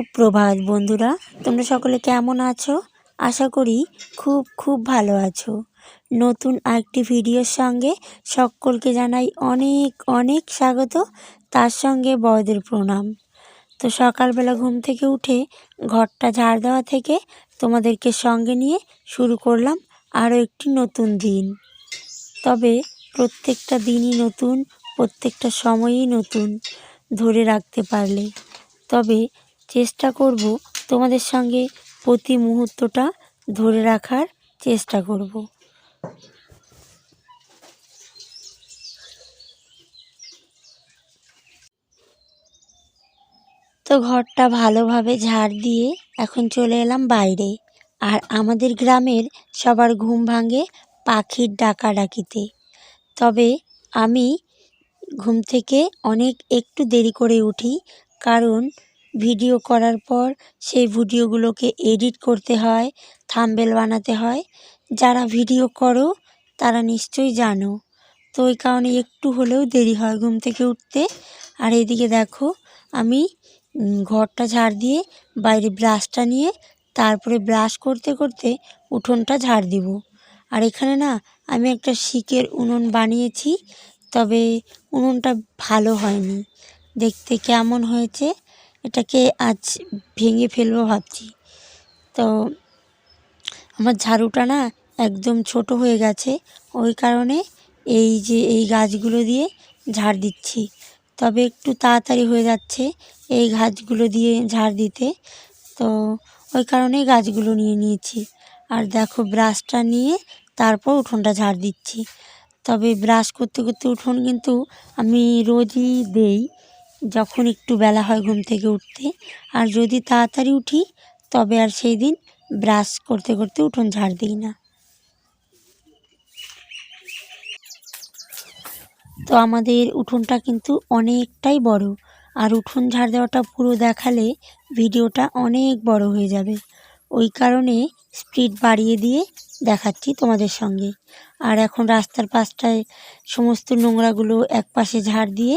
সুপ্রভাত, বন্ধুরা। তোমরা সকলে কেমন আছো? আশা করি খুব খুব ভালো আছো। নতুন আরেকটি ভিডিওর সঙ্গে সকলকে জানাই অনেক অনেক স্বাগত। তার সঙ্গে বড়দের প্রণাম। তো সকালবেলা ঘুম থেকে উঠে ঘরটা ঝাড় দেওয়া থেকে তোমাদেরকে সঙ্গে নিয়ে শুরু করলাম আরও একটি নতুন দিন। তবে প্রত্যেকটা দিনই নতুন, প্রত্যেকটা সময়ই নতুন ধরে রাখতে পারলে। তবে চেষ্টা করব তোমাদের সঙ্গে প্রতি মুহূর্তটা ধরে রাখার চেষ্টা করব। তো ঘরটা ভালোভাবে ঝাড় দিয়ে এখন চলে এলাম বাইরে। আর আমাদের গ্রামের সবার ঘুম ভাঙে পাখির ডাকাডাকিতে। তবে আমি ঘুম থেকে অনেক একটু দেরি করে উঠি, কারণ ভিডিও করার পর সেই ভিডিওগুলোকে এডিট করতে হয়, থাম্বেল বানাতে হয়। যারা ভিডিও করো, তারা নিশ্চয়ই জানো। তো ওই কারণে একটু হলেও দেরি হয় ঘুম থেকে উঠতে। আর এদিকে দেখো, আমি ঘরটা ঝাড় দিয়ে বাইরে ব্রাশটা নিয়ে তারপরে ব্রাশ করতে করতে উঠোনটা ঝাড় দিব। আর এখানে না, আমি একটা শিকের উনুন বানিয়েছি, তবে উনুনটা ভালো হয়নি। দেখতে কেমন হয়েছে? এটাকে আজ ভেঙে ফেলব ভাবছি। তো আমার ঝাড়ুটা না একদম ছোট হয়ে গেছে, ওই কারণে এই যে এই গাছগুলো দিয়ে ঝাড় দিচ্ছি। তবে একটু তাড়াতাড়ি হয়ে যাচ্ছে এই গাছগুলো দিয়ে ঝাড় দিতে। তো ওই কারণেই গাছগুলো নিয়ে নিয়েছি। আর দেখো ব্রাশটা নিয়ে তারপর উঠোনটা ঝাড় দিচ্ছি। তবে ব্রাশ করতে করতে উঠোন কিন্তু আমি রোজই দেই। যখন একটু বেলা হয় ঘুম থেকে উঠতে, আর যদি তাড়াতাড়ি উঠি, তবে আর সেই দিন ব্রাশ করতে করতে উঠোন ঝাড় দিই না। তো আমাদের উঠোনটা কিন্তু অনেকটাই বড়, আর উঠোন ঝাড় দেওয়াটা পুরো দেখালে ভিডিওটা অনেক বড় হয়ে যাবে। ওই কারণে স্পিড বাড়িয়ে দিয়ে দেখাচ্ছি তোমাদের সঙ্গে। আর এখন রাস্তার পাশটায় সমস্ত নোংরাগুলো এক পাশে ঝাড় দিয়ে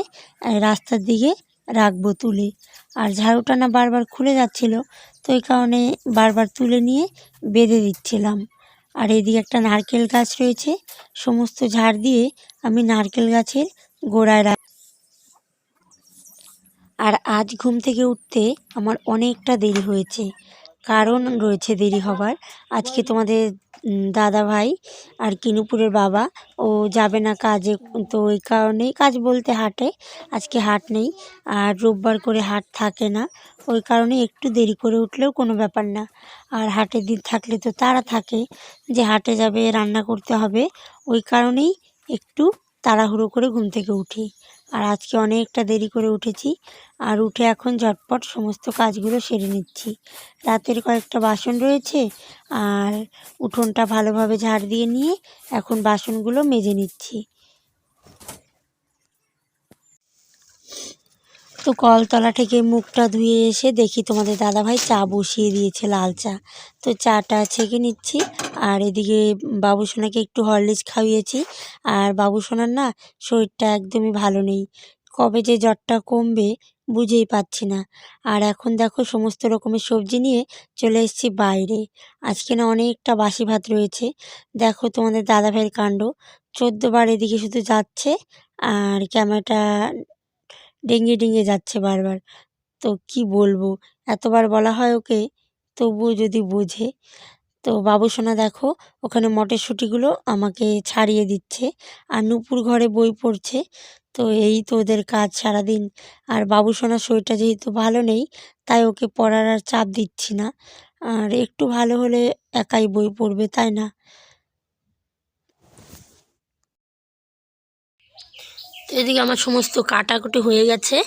রাস্তার দিকে রাখব তুলে। আর ঝাড়ুটা না বারবার খুলে যাচ্ছিল, তো এই কারণে বারবার তুলে নিয়ে বেঁধে দিচ্ছিলাম। আর এদিকে একটা নারকেল গাছ রয়েছে, সমস্ত ঝাড় দিয়ে আমি নারকেল গাছের গোড়ায় রাখ আর আজ ঘুম থেকে উঠতে আমার অনেকটা দেরি হয়েছে। কারণ রয়েছে দেরি হবার। আজকে তোমাদের দাদা ভাই আর কিনুপুরের বাবা, ও যাবে না কাজে, তো ওই কারণেই কাজ বলতে হাটে। আজকে হাট নেই, আর রোববার করে হাট থাকে না। ওই কারণে একটু দেরি করে উঠলেও কোনো ব্যাপার না। আর হাটের দিন থাকলে তো তারা থাকে, যে হাটে যাবে, রান্না করতে হবে, ওই কারণেই একটু তাড়াহুড়ো করে ঘুম থেকে উঠি। আর আজকে অনেকটা দেরি করে উঠেছি আর উঠে এখন ঝটপট সমস্ত কাজগুলো সেরে নিচ্ছি। রাতের কয়েকটা বাসন রয়েছে আর উঠোনটা ভালোভাবে ঝাড় দিয়ে নিয়ে এখন বাসনগুলো মেজে নিচ্ছি। তো কলতলা থেকে মুখটা ধুয়ে এসে দেখি তোমাদের দাদাভাই চা বসিয়ে দিয়েছে লাল চা। তো চাটা ছেঁকে নিচ্ছি আর এদিকে বাবুসোনাকে একটু হরলিক্স খাইয়েছি। আর বাবুসোনার না শরীরটা একদমই ভালো নেই। কবে যে জ্বরটা কমবে বুঝেই পাচ্ছি না। আর এখন দেখো সমস্ত রকমের সবজি নিয়ে চলে এসেছি বাইরে। আজকে না অনেকটা বাসি ভাত রয়েছে। দেখো তোমাদের দাদাভাইয়ের কাণ্ড। চোদ্দোবার এদিকে শুধু যাচ্ছে আর ক্যামেরাটা ডেঙ্গে ডেঙ্গে যাচ্ছে বারবার। তো কি বলব? এতবার বলা হয় ওকে, তবুও যদি বোঝে। তো বাবুসোনা দেখো, ওখানে মটরশুঁটিগুলো আমাকে ছাড়িয়ে দিচ্ছে আর নুপুর ঘরে বই পড়ছে। তো এই তো ওদের কাজ সারাদিন। আর বাবুসোনার শরীরটা যেহেতু ভালো নেই, তাই ওকে পড়ার আর চাপ দিচ্ছি না। আর একটু ভালো হলে একাই বই পড়বে, তাই না? এদিকে আমার সমস্ত কাটাকুটি হয়ে গেছে,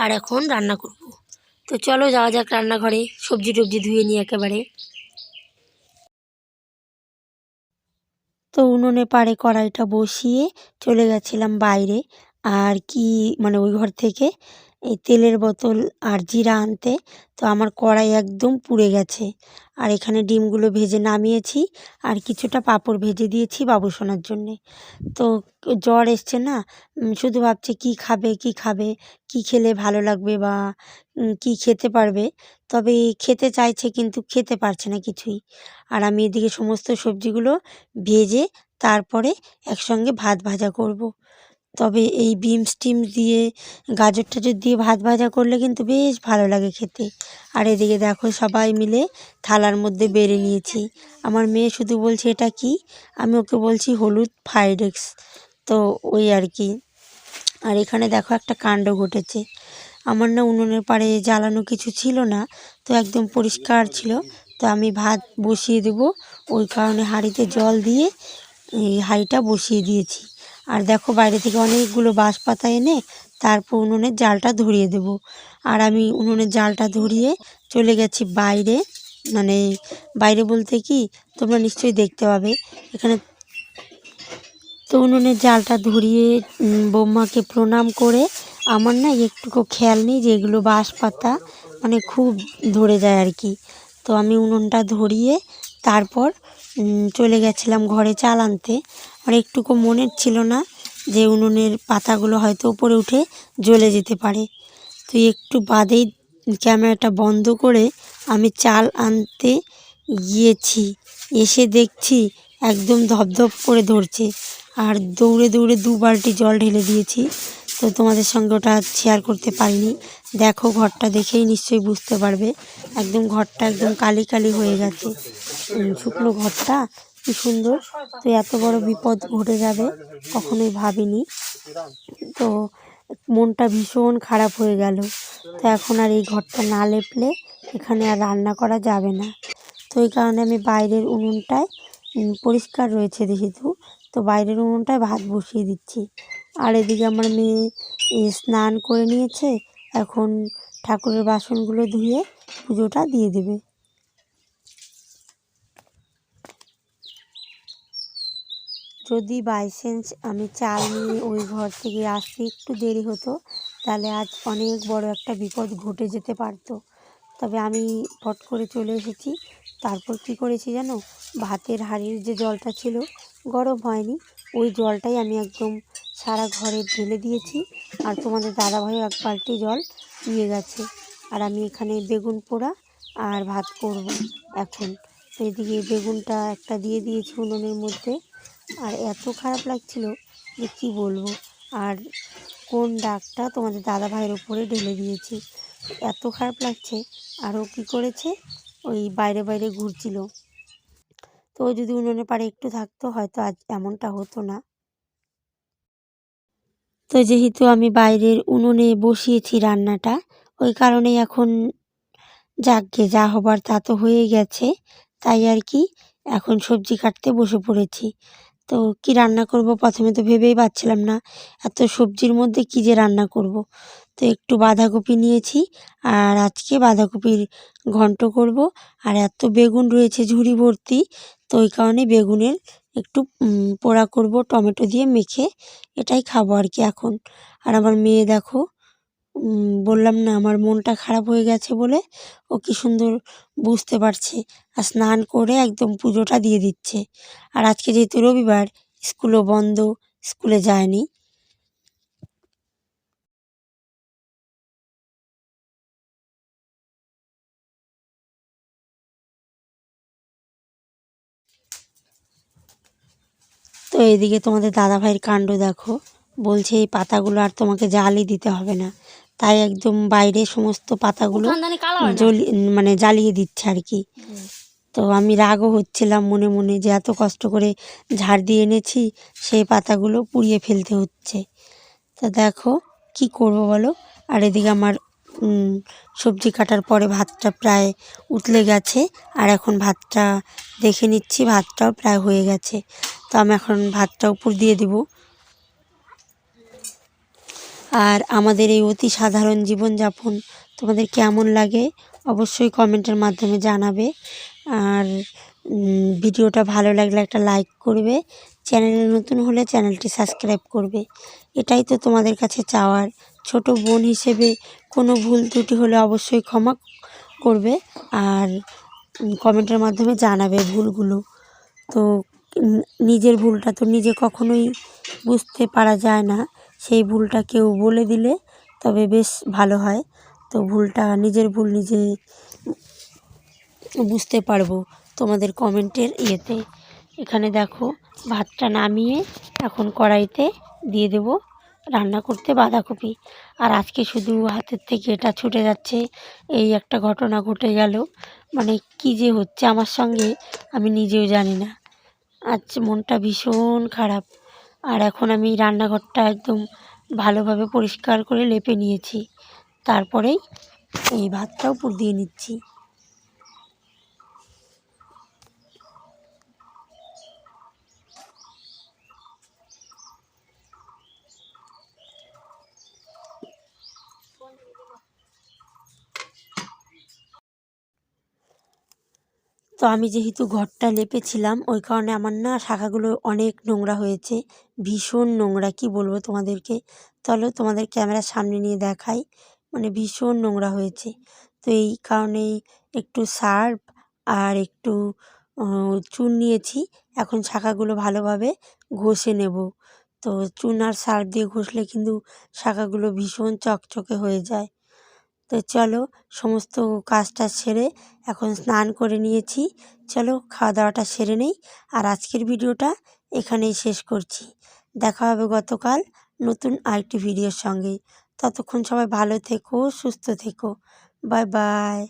আর এখন রান্না করব। তো চলো যাওয়া যাক রান্নাঘরে, সবজি টবজি ধুয়ে নিই একেবারে। তো উনুনে পাড়ে কড়াইটা বসিয়ে চলে গেছিলাম বাইরে, আর কি মানে ওই ঘর থেকে এই তেলের বোতল আর জিরা আনতে, তো আমার কড়াই একদম পুড়ে গেছে। আর এখানে ডিমগুলো ভেজে নামিয়েছি আর কিছুটা পাঁপড় ভেজে দিয়েছি বাবুসোনার জন্যে। তো জ্বর এসছে না? শুধু ভাবছে কি খাবে কি খাবে, কি খেলে ভালো লাগবে বা কি খেতে পারবে? তবে খেতে চাইছে কিন্তু খেতে পারছে না কিছুই। আর আমি এদিকে সমস্ত সবজিগুলো ভেজে তারপরে একসঙ্গে ভাত ভাজা করব। তবে এই বিমস টিম দিয়ে, গাজর টাজর দিয়ে ভাত ভাজা করলে কিন্তু বেশ ভালো লাগে খেতে। আর এদিকে দেখো সবাই মিলে থালার মধ্যে বেড়ে নিয়েছি। আমার মেয়ে শুধু বলছে, এটা কি? আমি ওকে বলছি, হলুদ ফ্রাইড রাইস। তো ওই আর কি। আর এখানে দেখো একটা কাণ্ড ঘটেছে। আমার না উনুনের পাড়ে জ্বালানো কিছু ছিল না, তো একদম পরিষ্কার ছিল। তো আমি ভাত বসিয়ে দেব। ওই কারণে হাঁড়িতে জল দিয়ে এই হাঁড়িটা বসিয়ে দিয়েছি। আর দেখো বাইরে থেকে অনেকগুলো বাঁশ পাতা এনে তারপর উনুনের জালটা ধরিয়ে দেব। আর আমি উনুনের জালটা ধরিয়ে চলে গেছি বাইরে। মানে বাইরে বলতে কি, তোমরা নিশ্চয়ই দেখতে পাবে। এখানে তো উনুনের জালটা ধরিয়ে বৌমাকে প্রণাম করে আমার না একটুকু খেয়াল নেই যে এগুলো বাঁশ পাতা মানে খুব ধরে যায় আর কি। তো আমি উনুনটা ধরিয়ে তারপর চলে গেছিলাম ঘরে চাল আনতে। আর একটুকু মনের ছিল না যে উনুনের পাতাগুলো হয়তো উপরে উঠে জ্বলে যেতে পারে। তো একটু বাদেই ক্যামেরাটা বন্ধ করে আমি চাল আনতে গিয়েছি। এসে দেখছি একদম ধপধপ করে ধরছে। আর দৌড়ে দৌড়ে দু বালটি জল ঢেলে দিয়েছি। তো তোমাদের সঙ্গে ওটা শেয়ার করতে পারিনি। দেখো ঘরটা দেখেই নিশ্চয়ই বুঝতে পারবে। একদম ঘরটা একদম কালি কালি হয়ে গেছে। শুকনো ঘরটা, কি সুন্দর। তো এত বড় বিপদ ঘটে যাবে, কখনোই ভাবিনি। তো মনটা ভীষণ খারাপ হয়ে গেল। তো এখন আর এই ঘরটা না লেপলে এখানে আর রান্না করা যাবে না। তো এই কারণে আমি বাইরের উনুনটায় পরিষ্কার রয়েছে যেহেতু, তো বাইরের উনুনটায় ভাত বসিয়ে দিচ্ছি। আর এদিকে আমার মেয়ে স্নান করে নিয়েছে। এখন ঠাকুরের বাসনগুলো ধুয়ে পুজোটা দিয়ে দেবে। যদি বাই চান্স আমি চাল নিয়ে ওই ঘর থেকে আসতে একটু দেরি হতো, তাহলে আজ অনেক বড় একটা বিপদ ঘটে যেতে পারতো। তবে আমি ফট করে চলে এসেছি। তারপর কি করেছি জানো? ভাতের হাঁড়ির যে জলটা ছিল, গরম হয়নি। ওই জলটাই আমি একদম সারা ঘরে ঢেলে দিয়েছি। আর তোমাদের দাদাভাইও এক বালতি জল নিয়ে গেছে। আর আমি এখানে বেগুন পোড়া আর ভাত করব এখন। এদিকে বেগুনটা একটা দিয়ে দিয়েছি উনুনের মধ্যে। আর এত খারাপ লাগছিল যে কী বলব? আর কোন ডাকটা তোমাদের দাদা ভাইয়ের উপরে ঢেলে দিয়েছি। এত খারাপ লাগছে। আর ও কী করেছে? ওই বাইরে বাইরে ঘুরছিল। তো যদি উনুনে পাড়ে একটু থাকতো, হয়তো আজ এমনটা হতো না। তো যেহেতু আমি বাইরের উনুনে বসিয়েছি রান্নাটা, ওই কারণেই এখন যাকগে, যা হবার তা তো হয়ে গেছে। তাই আর কি, এখন সবজি কাটতে বসে পড়েছি। তো কি রান্না করব প্রথমে তো ভেবেই পাচ্ছিলাম না, এত সবজির মধ্যে কি যে রান্না করব। তো একটু বাঁধাকপি নিয়েছি, আর আজকে বাঁধাকপির ঘন্ট করব। আর এত বেগুন রয়েছে ঝুড়ি ভর্তি, তো ওই কারণে বেগুনের একটু পোড়া করব, টমেটো দিয়ে মেখে এটাই খাব আর কি এখন। আর আমার মেয়ে দেখো বললাম না আমার মনটা খারাপ হয়ে গেছে বলে ও কি সুন্দর বুঝতে পারছে। আর স্নান করে একদম পুজোটা দিয়ে দিচ্ছে। আর আজকে যেহেতু রবিবার, স্কুলও বন্ধ, স্কুলে যায়নি। তো এদিকে তোমাদের দাদা ভাইয়ের কাণ্ড দেখো। বলছে এই পাতাগুলো আর তোমাকে জ্বালিয়ে দিতে হবে না। তাই একদম বাইরে সমস্ত পাতাগুলো মানে জ্বালিয়ে দিচ্ছে আর কি। তো আমি রাগও হচ্ছিলাম মনে মনে যে এত কষ্ট করে ঝাড় দিয়ে এনেছি সেই পাতাগুলো পুড়িয়ে ফেলতে হচ্ছে। তা দেখো কি করব বলো? আর এদিকে আমার সবজি কাটার পরে ভাতটা প্রায় উতলে গেছে। আর এখন ভাতটা দেখে নিচ্ছি ভাতটাও প্রায় হয়ে গেছে। তো আমি এখন ভাতটা উপর দিয়ে দিব। আর আমাদের এই অতি সাধারণ জীবনযাপন তোমাদের কেমন লাগে অবশ্যই কমেন্টের মাধ্যমে জানাবে। আর ভিডিওটা ভালো লাগলে একটা লাইক করবে। চ্যানেলে নতুন হলে চ্যানেলটি সাবস্ক্রাইব করবে। এটাই তো তোমাদের কাছে চাওয়ার। ছোট বোন হিসেবে কোনো ভুল ত্রুটি হলে অবশ্যই ক্ষমা করবে। আর কমেন্টের মাধ্যমে জানাবে ভুলগুলো। তো নিজের ভুলটা তো নিজে কখনোই বুঝতে পারা যায় না। সেই ভুলটা কেউ বলে দিলে তবে বেশ ভালো হয়। তো ভুলটা নিজের ভুল নিজে বুঝতে পারব তোমাদের কমেন্টের ইয়েতে। এখানে দেখো, ভাতটা নামিয়ে এখন কড়াইতে দিয়ে দেব রান্না করতে বাঁধাকপি। আর আজকে শুধু হাতের থেকে এটা ছুটে যাচ্ছে, এই একটা ঘটনা ঘটে গেল। মানে কি যে হচ্ছে আমার সঙ্গে আমি নিজেও জানি না। আজ মনটা ভীষণ খারাপ। আর এখন আমি রান্নাঘরটা একদম ভালোভাবে পরিষ্কার করে লেপে নিয়েছি। তারপরেই এই ভাতটাও দিয়ে নিচ্ছি। তো আমি যেহেতু ঘরটা লেপেছিলাম, ওই কারণে আমার না শাখাগুলো অনেক নোংরা হয়েছে। ভীষণ নোংরা, কি বলব তোমাদেরকে? চলো তোমাদের ক্যামেরার সামনে নিয়ে দেখাই। মানে ভীষণ নোংরা হয়েছে। তো এই কারণেই একটু সার্ফ আর একটু চুন নিয়েছি। এখন শাখাগুলো ভালোভাবে ঘষে নেব। তো চুন আর সার্ফ দিয়ে ঘষলে কিন্তু শাখাগুলো ভীষণ চকচকে হয়ে যায়। তো চলো সমস্ত কাজটা সেরে এখন স্নান করে নিয়েছি। চলো খাওয়া দাওয়াটা সেরে নেই। আর আজকের ভিডিওটা এখানেই শেষ করছি। দেখা হবে গতকাল নতুন আরেকটি ভিডিওর সঙ্গে। ততক্ষণ সবাই ভালো থেকো, সুস্থ থেকো। Bye bye.